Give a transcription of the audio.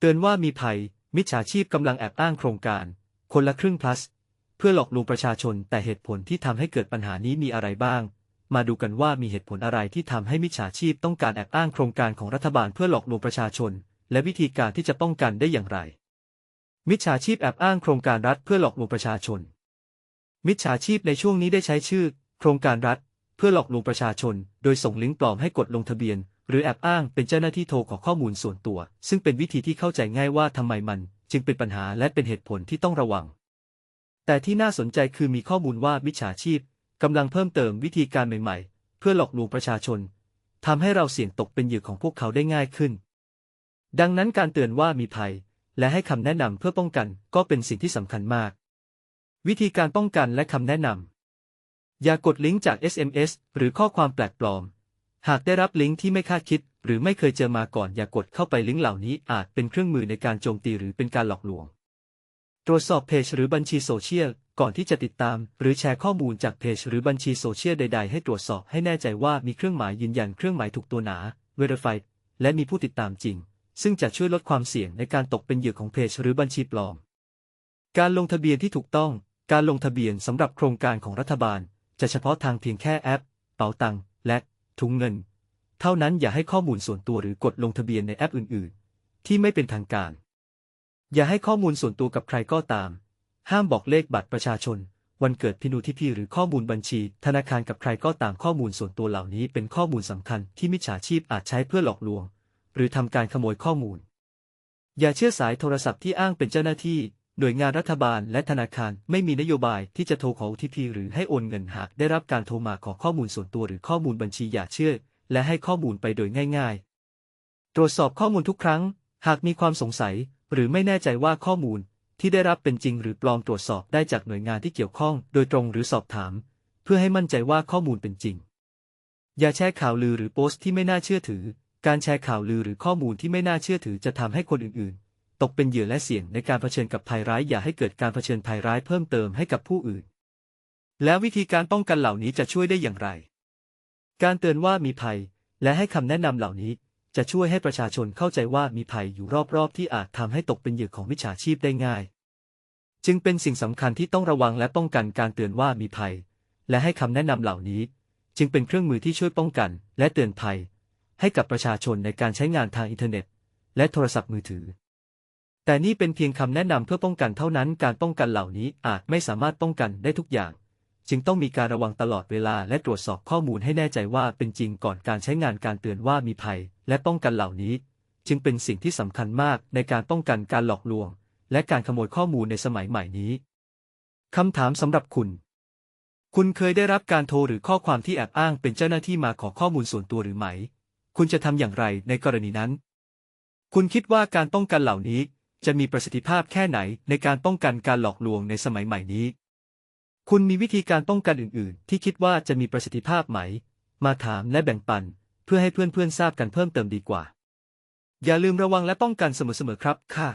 เตือนว่ามีภัย มิจฉาชีพกำลังแอบอ้างโครงการ คนละครึ่ง plus เพื่อหลอกลวงประชาชน แต่เหตุผลที่ทำให้เกิดปัญหานี้มีอะไรบ้าง มาดูกันว่ามีเหตุผลอะไรที่ทำให้มิจฉาชีพต้องการแอบอ้างโครงการของรัฐบาลเพื่อหลอกลวงประชาชน และวิธีการที่จะป้องกันได้อย่างไร มิจฉาชีพแอบอ้างโครงการรัฐเพื่อหลอกลวงประชาชน มิจฉาชีพในช่วงนี้ได้ใช้ชื่อ โครงการรัฐ เพื่อหลอกลวงประชาชน โดยส่งลิงก์ปลอมให้กดลงทะเบียน หรือแอบอ้างเป็นเจ้าหน้าที่โทรขอข้อมูลส่วนตัว ซึ่งเป็นวิธีที่เข้าใจง่ายว่าทำไมมัน จึงเป็นปัญหาและเป็นเหตุผลที่ต้องระวัง แต่ที่น่าสนใจคือมีข้อมูลว่ามิจฉาชีพกำลังเพิ่มเติมวิธีการใหม่ๆ เพื่อหลอกลวงประชาชนทำให้เราเสี่ยงตกเป็นเหยื่อของพวกเขาได้ง่ายขึ้น ดังนั้นการเตือนว่ามีภัย และให้คำแนะนำเพื่อป้องกันก็เป็นสิ่งที่สำคัญมาก วิธีการป้องกันและคำแนะนำอย่ากดลิงก์จาก SMS หรือข้อความแปลกปลอม หากได้รับลิงก์ที่ไม่คาดคิด หรือไม่เคยเจอมาก่อนอย่ากดเข้าไปลิงก์เหล่านี้อาจเป็นเครื่องมือในการโจมตีหรือเป็นการหลอกลวง ตรวจสอบเพจหรือบัญชีโซเชียลก่อนที่จะติดตาม หรือแชร์ข้อมูลจากเพจหรือบัญชีโซเชียลใด ๆ ให้ตรวจสอบให้แน่ใจว่ามีเครื่องหมายยืนยันเครื่องหมายถูกตัวหนา Verified และมีผู้ติดตามจริง ซึ่งจะช่วยลดความเสี่ยงในการตกเป็นเหยื่อของเพจหรือบัญชีปลอม การลงทะเบียนที่ถูกต้อง การลงทะเบียนสำหรับโครงการของรัฐบาล จะเฉพาะทางเพียงแค่แอป เป๋าตังและ ถุงเงิน เท่านั้นอย่าให้ข้อมูลส่วนตัวหรือกดลงทะเบียนในแอปอื่น ๆ ที่ไม่เป็นทางการ อย่าให้ข้อมูลส่วนตัวกับใครก็ตาม ห้ามบอกเลขบัตรประชาชน วันเกิดพินูที่พี่หรือข้อมูลบัญชี ธนาคารกับใครก็ตามข้อมูลส่วนตัวเหล่านี้เป็นข้อมูลสำคัญที่มิจฉาชีพอาจใช้เพื่อหลอกลวง หรือทำการขโมยข้อมูล อย่าเชื่อสายโทรศัพท์ที่อ้างเป็นเจ้าหน้าที่ หน่วยงานรัฐบาลและธนาคารไม่มีนโยบายที่จะโทรขอ OTP หรือให้โอนเงินหากได้รับการโทรมาขอข้อมูลส่วนตัวหรือข้อมูลบัญชีอย่าเชื่อ และให้ข้อมูลไปโดยง่าย ๆ ตรวจสอบข้อมูลทุกครั้ง หากมีความสงสัย หรือไม่แน่ใจว่าข้อมูล ที่ได้รับเป็นจริงหรือปลอมตรวจสอบได้จากหน่วยงานที่เกี่ยวข้อง โดยตรงหรือสอบถาม เพื่อให้มั่นใจว่าข้อมูลเป็นจริง อย่าแชร์ข่าวลือหรือโพสต์ที่ไม่น่าเชื่อถือ การแชร์ข่าวลือหรือข้อมูลที่ไม่น่าเชื่อถือจะทำให้คนอื่นๆ ตกเป็นเหยื่อและเสี่ยงในการเผชิญกับภัยร้ายอย่าให้เกิดการเผชิญภัยร้ายเพิ่มเติมให้กับผู้อื่น แล้ววิธีการป้องกันเหล่านี้จะช่วยได้อย่างไร การเตือนว่ามีภัย และให้คำแนะนำเหล่านี้ จะช่วยให้ประชาชนเข้าใจว่ามีภัยอยู่รอบๆ ที่อาจทำให้ตกเป็นเหยื่อของมิจฉาชีพได้ง่าย จึงเป็นสิ่งสำคัญที่ต้องระวังและป้องกันการเตือนว่ามีภัย และให้คำแนะนำเหล่านี้ จึงเป็นเครื่องมือที่ช่วยป้องกัน และเตือนภัย ให้กับประชาชนในการใช้งานทางอินเทอร์เน็ต และโทรศัพท์มือถือ แต่นี่เป็นเพียงคำแนะนำเพื่อป้องกันเท่านั้นการป้องกันเหล่านี้อาจไม่สามารถป้องกันได้ทุกอย่าง จึงต้องมีการระวังตลอดเวลาและตรวจสอบข้อมูลให้แน่ใจว่าเป็นจริงก่อนการใช้งานการเตือนว่ามีภัย และป้องกันเหล่านี้ จึงเป็นสิ่งที่สำคัญมากในการป้องกันการหลอกลวง และการขโมยข้อมูลในสมัยใหม่นี้คำถามสำหรับคุณ คุณเคยได้รับการโทรหรือข้อความที่แอบอ้างเป็นเจ้าหน้าที่มาขอข้อมูลส่วนตัวหรือไม่ คุณจะทำอย่างไรในกรณีนั้น คุณคิดว่าการป้องกันเหล่านี้ จะมีประสิทธิภาพแค่ไหนในการป้องกันการหลอกลวงในสมัยใหม่นี้ คุณมีวิธีการป้องกันอื่น ๆ ที่คิดว่าจะมีประสิทธิภาพไหม มาถามและแบ่งปัน เพื่อให้เพื่อน ๆ ทราบกันเพิ่มเติมดีกว่า อย่าลืมระวังและป้องกันเสมอๆครับค่ะ